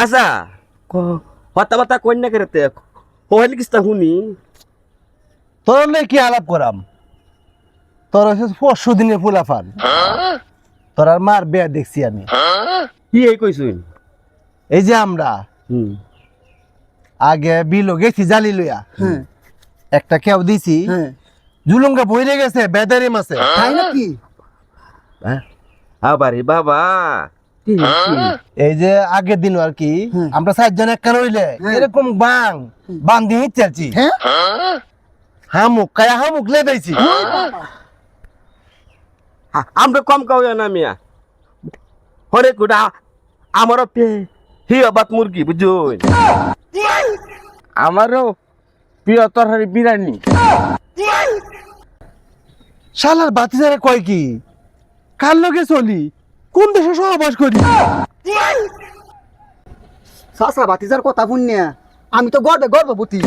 হাসা হতা বাতা কন্যা কেরতে হইল কিস্তা শুনি। তোর লাই কি আলাপ করাম? তোর পরশু দিনের ফুলাফান। তোর আর মার বেয়া দেখছি আমি। কি এই কইছুন? এই যে আমরা। হুম। আগে বিলো গেছি জালি লইয়া। হ্যাঁ। একটা কেউ দিছি। হ্যাঁ। জুলুঙ্গা বইরে গেছে বেদারি মাছে তাই নাকি? হ্যাঁ। আবারে বাবা? এই যে আগের দিন আর কি হ্যাঁ। আমরা চারজন এক কান হইলে হ্যাঁ। এরকম বাং বাং দিয়ে চাচ্ছি হ্যাঁ? হামুক কায়া হামুক লেদাইছি আ- আমরা কম কাউ না মিয়া। হরে কুডা আমারও পে হি বাত মুরগি আমারও প্রিয় তরকারি বিরিয়ানি। শালার বাতিজারে কয় কি? কার লগে চলি? কোন দেশে সহবাস করি? সাসা বাতিজার কথা শুনিয়া আমি তো গর্বে গর্ভবতী